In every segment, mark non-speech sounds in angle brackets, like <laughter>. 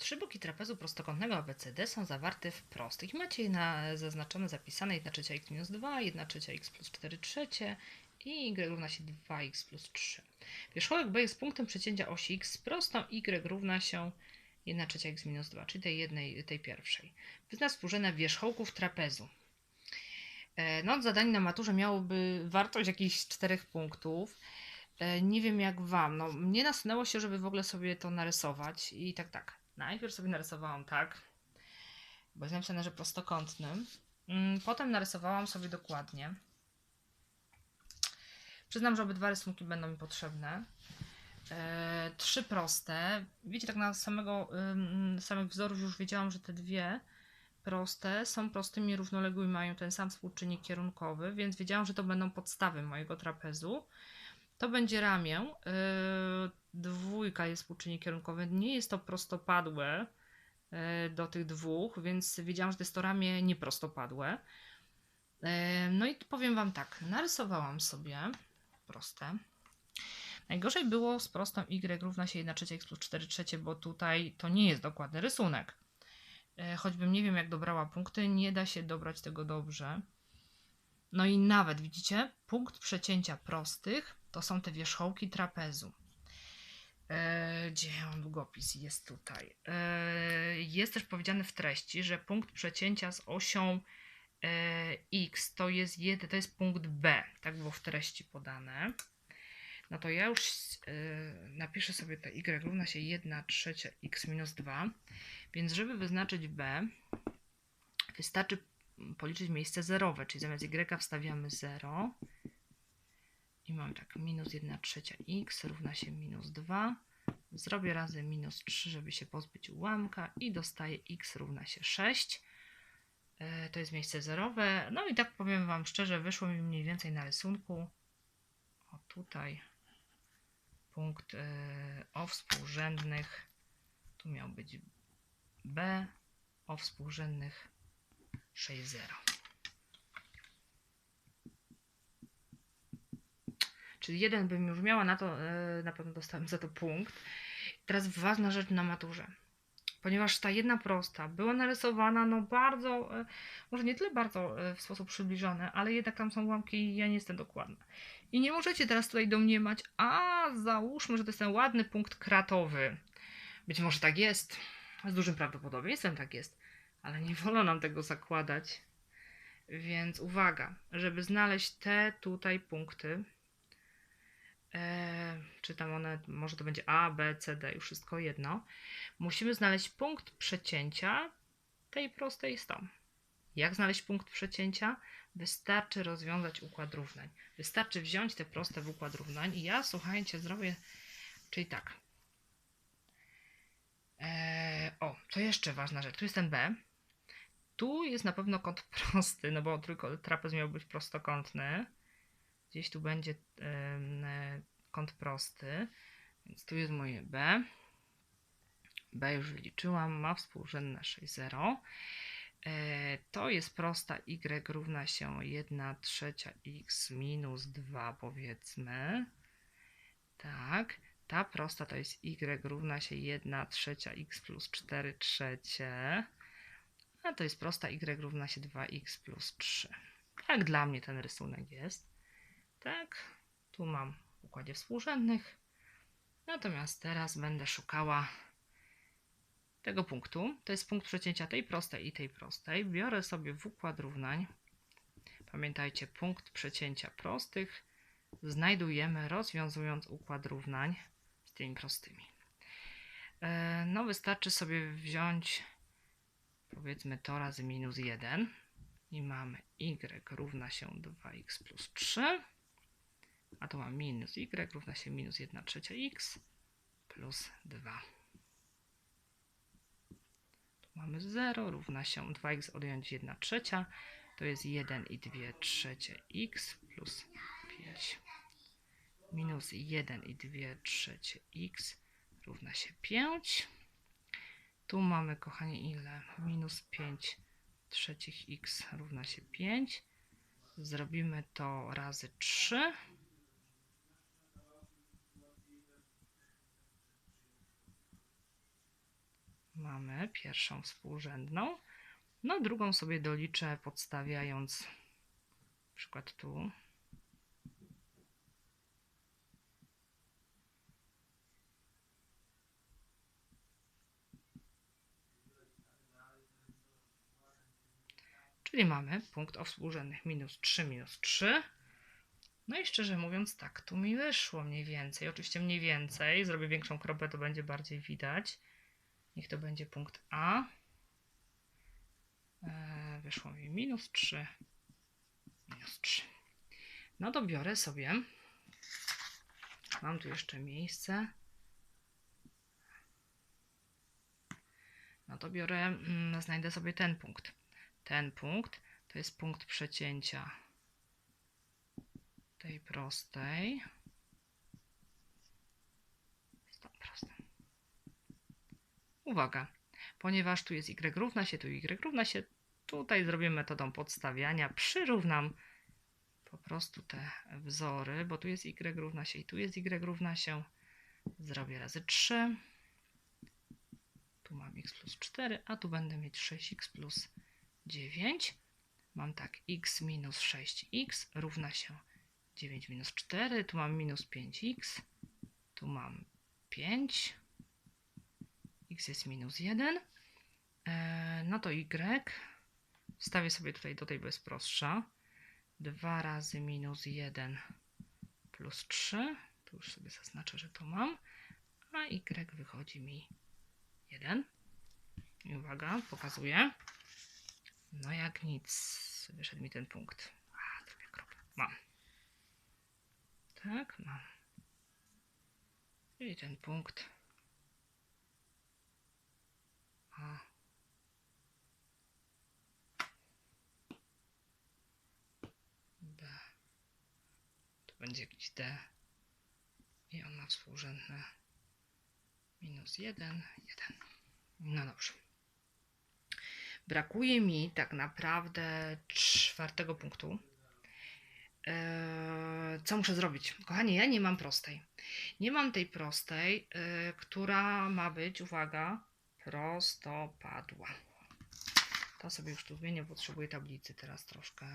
Trzy boki trapezu prostokątnego ABCD są zawarte w prostych. Macie je na, zaznaczone, zapisane 1 trzecia x minus 2, 1 trzecia x plus 4 trzecie i y równa się 2x plus 3. Wierzchołek B jest punktem przecięcia osi x z prostą y równa się 1 trzecia x minus 2, czyli tej jednej, tej pierwszej. Wyznacz współrzędne wierzchołków trapezu. E, No, zadanie na maturze miałoby wartość jakichś 4 punktów. E, Nie wiem jak wam. No, mnie nasunęło się, żeby w ogóle sobie to narysować. I tak, tak. Najpierw sobie narysowałam tak, bo jest napisane, że prostokątnym. Mm, Potem narysowałam sobie dokładnie. Przyznam, że obydwa rysunki będą mi potrzebne. E, trzy proste. Wiecie, tak na samego, samych wzorów już wiedziałam, że te dwie proste są prostymi równoległymi, mają ten sam współczynnik kierunkowy, więc wiedziałam, że to będą podstawy mojego trapezu. To będzie ramię. Yy, dwójka jest współczynnik kierunkowy. Nie jest to prostopadłe yy, do tych dwóch, więc wiedziałam, że to jest to ramię nieprostopadłe. Yy, no i powiem Wam tak, narysowałam sobie proste. Najgorzej było z prostą y równa się 1 trzecia x plus 4 trzecie, bo tutaj to nie jest dokładny rysunek. Choćbym nie wiem jak dobrała punkty, nie da się dobrać tego dobrze. No i nawet, widzicie, punkt przecięcia prostych to są te wierzchołki trapezu. E, gdzie ja mam długopis? Jest tutaj. E, jest też powiedziane w treści, że punkt przecięcia z osią e, x to jest, to jest punkt B. Tak było w treści podane. No to ja już napiszę sobie te y równa się 1 trzecia x minus 2. Więc żeby wyznaczyć B, wystarczy policzyć miejsce zerowe, czyli zamiast y wstawiamy 0 i mam tak minus 1 trzecia x równa się minus 2. Zrobię razy minus 3, żeby się pozbyć ułamka i dostaję x równa się 6. E, To jest miejsce zerowe. No i tak powiem Wam szczerze, wyszło mi mniej więcej na rysunku. O tutaj punkt e, o współrzędnych. Tu miał być b o współrzędnych 6,0. Czyli jeden bym już miała, na to e, na pewno dostałem za to punkt. Teraz ważna rzecz na maturze. Ponieważ ta jedna prosta była narysowana no bardzo, e, może nie tyle bardzo e, w sposób przybliżony, ale jednak tam są ułamki i ja nie jestem dokładna. I nie możecie teraz tutaj domniemać, a załóżmy, że to jest ten ładny punkt kratowy. Być może tak jest, z dużym prawdopodobieństwem tak jest, ale nie wolno nam tego zakładać. Więc uwaga, żeby znaleźć te tutaj punkty, czy tam one, może to będzie A, B, C, D, już wszystko jedno, musimy znaleźć punkt przecięcia tej prostej z tą. Jak znaleźć punkt przecięcia? Wystarczy rozwiązać układ równań. Wystarczy wziąć te proste w układ równań i ja, słuchajcie, zrobię, czyli tak. E, o, to jeszcze ważna rzecz. Tu jest ten B. Tu jest na pewno kąt <laughs> prosty, no bo tylko trapez miał być prostokątny. Gdzieś tu będzie e, kąt prosty, więc tu jest moje B. B już wyliczyłam, ma współrzędne 6,0. E, To jest prosta y równa się 1 trzecia x minus 2 powiedzmy. Tak. Ta prosta to jest y równa się 1 trzecia x plus 4 trzecie. A to jest prosta y równa się 2x plus 3. Tak dla mnie ten rysunek jest. Tak, tu mam w układzie współrzędnych. Natomiast teraz będę szukała tego punktu. To jest punkt przecięcia tej prostej i tej prostej. Biorę sobie w układ równań. Pamiętajcie, punkt przecięcia prostych znajdujemy rozwiązując układ równań z tymi prostymi. E, No, wystarczy sobie wziąć powiedzmy to razy minus 1 i mamy y równa się 2x plus 3 a to mam minus y równa się minus 1 trzecia x plus 2 tu mamy 0 równa się 2x odjąć 1 trzecia to jest 1 i 2 trzecie x plus 5 minus 1 i 2 trzecie x równa się 5 tu mamy, kochani, ile? Minus 5 trzecich x równa się 5. Zrobimy to razy 3. mamy pierwszą współrzędną. No, drugą sobie doliczę podstawiając przykład tu. Czyli mamy punkt o współrzędnych minus 3, minus 3. No i szczerze mówiąc, tak, tu mi wyszło mniej więcej. Oczywiście mniej więcej. Zrobię większą kropę, to będzie bardziej widać. Niech to będzie punkt A. E, wyszło mi minus 3, minus 3. No to biorę sobie. Mam tu jeszcze miejsce. No to biorę, mm, znajdę sobie ten punkt. Ten punkt to jest punkt przecięcia tej prostej. Z tą prostą. Uwaga, ponieważ tu jest y równa się, tu y równa się, tutaj zrobię metodą podstawiania, przyrównam po prostu te wzory, bo tu jest y równa się i tu jest y równa się. Zrobię razy 3. Tu mam x plus 4, a tu będę mieć 6x plus 9. Mam tak, x minus 6x równa się 9 minus 4. Tu mam minus 5x. Tu mam 5. x jest minus 1. E, no to y. Wstawię sobie tutaj do tej bezprostsza. 2 razy minus 1 plus 3. Tu już sobie zaznaczę, że to mam. A y wychodzi mi 1. I uwaga, pokazuję. No jak nic, wyszedł mi ten punkt. A, zrobię kropkę. Mam. Tak, mam. I ten punkt. A. B. To będzie jakiś D. I on ma współrzędne minus 1, 1. No dobrze. Brakuje mi tak naprawdę czwartego punktu. Eee, co muszę zrobić? Kochani, ja nie mam prostej. Nie mam tej prostej, yy, która ma być, uwaga, prostopadła. To sobie już tu zmienię, potrzebuję tablicy teraz troszkę.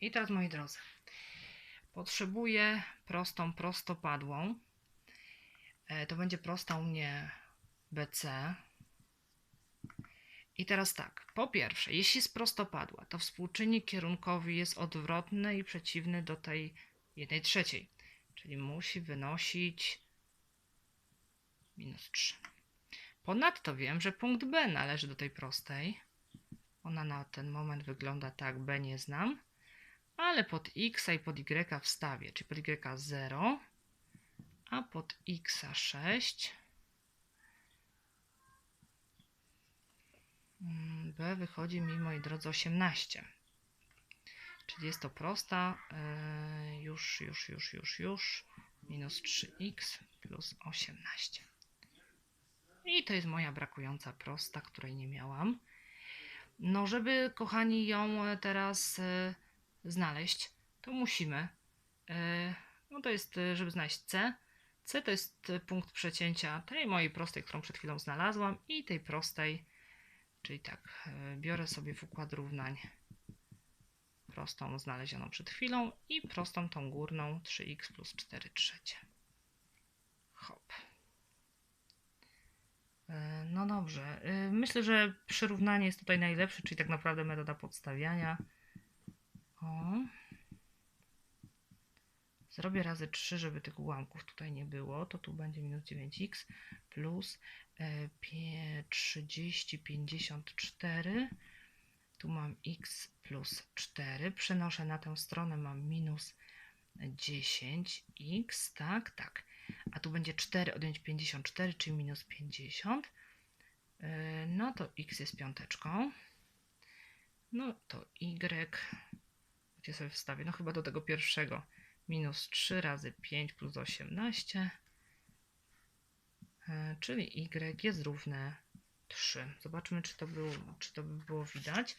I teraz, moi drodzy, potrzebuję prostą prostopadłą. E, to będzie prosta u mnie BC. I teraz tak, po pierwsze, jeśli jest prostopadła, to współczynnik kierunkowy jest odwrotny i przeciwny do tej jednej trzeciej, czyli musi wynosić minus 3. Ponadto wiem, że punkt B należy do tej prostej. Ona na ten moment wygląda tak, B nie znam, ale pod x i pod y wstawię, czyli pod y 0, a pod x 6 Mm, B wychodzi mi, moi drodzy, 18. Czyli jest to prosta. E, już, już, już, już, już. Minus 3x plus 18. I to jest moja brakująca prosta, której nie miałam. No, żeby, kochani, ją teraz e, znaleźć, to musimy. E, no, to jest, żeby znaleźć C. C to jest punkt przecięcia tej mojej prostej, którą przed chwilą znalazłam, i tej prostej Czyli tak, e, biorę sobie w układ równań prostą znalezioną przed chwilą i prostą tą górną 3x plus 4 trzecie. Hop. E, no dobrze. E, myślę, że przyrównanie jest tutaj najlepsze, czyli tak naprawdę metoda podstawiania. O. Zrobię razy 3, żeby tych ułamków tutaj nie było. To tu będzie minus 9x plus 30, 54. Tu mam x plus 4. Przenoszę na tę stronę, mam minus 10x, tak, tak. A tu będzie 4 odjąć 54, czyli minus 50. E, no to x jest piąteczką. No to y, gdzie sobie wstawię? No chyba do tego pierwszego. Minus 3 razy 5 plus 18 E, czyli y jest równe 3. Zobaczmy, czy to, było, czy to by było widać.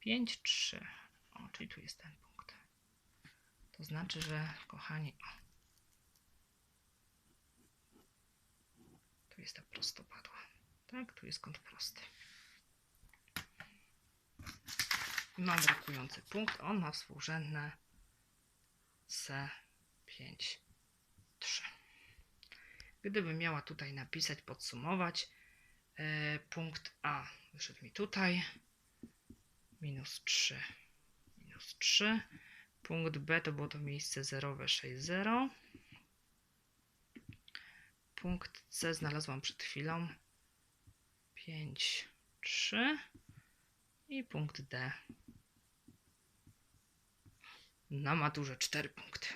5, 3. O, czyli tu jest ten punkt. To znaczy, że kochani, o, jest ta prostopadła. Tak, tu jest kąt prosty. Ma brakujący punkt. On ma współrzędne C5, 3. Gdybym miała tutaj napisać, podsumować, yy, punkt A wyszedł mi tutaj, minus 3, minus 3. Punkt B to było to miejsce zerowe 6, 0 punktce znalazłam przed chwilą 5, 3 i punkt D. Na maturze 4 punkty.